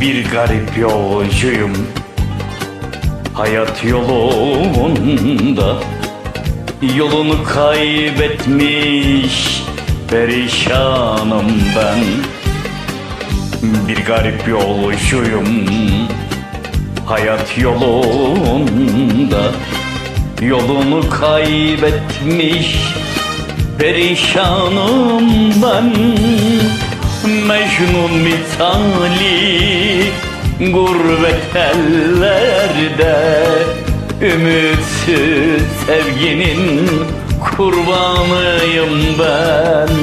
Bir garip yolcuyum. Hayat yolunda Yolunu kaybetmiş Perişanım ben. Bir garip yolcuyum. Hayat yolunda Yolunu kaybetmiş Perişanım ben Mecnun misali Gurbet ellerde. Ümitsiz sevginin kurbanıyım ben.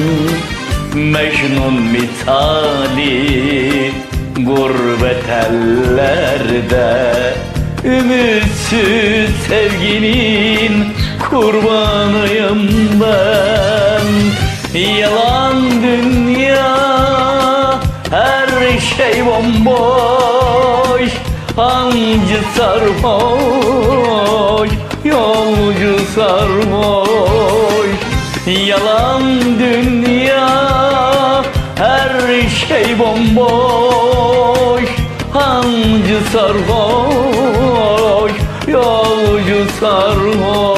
Mecnun misali Gurbet ellerde. Ümitsiz sevginin kurbanıyım ben. Yalan Hancı sarhoş Yolcu sarhoş. Yalan dünya Her şey bomboş. Hancı sarhoş Yolcu sarhoş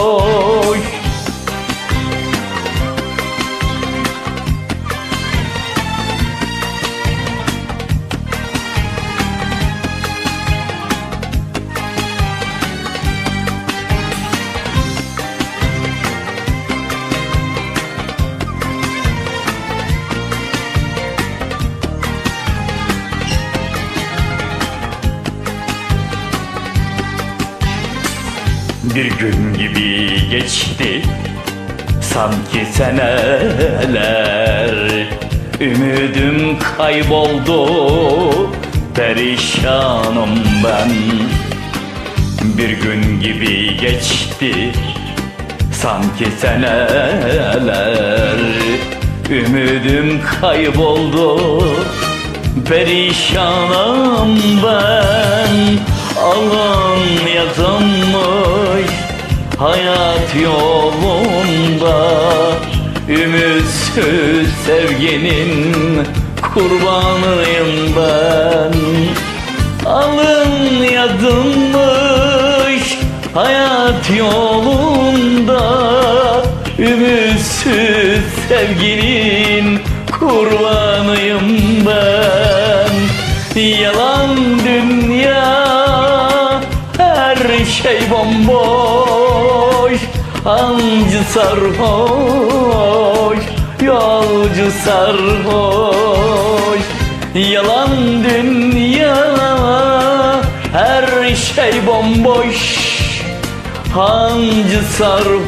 Bir gün gibi geçti. Sanki seneler. Ümidim kayboldu. Perişanım ben. Bir gün gibi geçti. Sanki seneler. Ümidim kayboldu. Perişanım ben. Alın yazılmış Hayat yolunda Ümitsiz sevginin kurbanıyım ben. Alın yazılmış hayat yolunda Ümitsiz sevginin kurbanıyım ben. Yalan dünya her şey bomboş Hancı sarhoş Yolcu sarhoş. Yalan dünya Her şey bomboş. Hancı sarhoş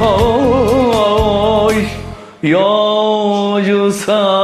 Yolcu sarhoş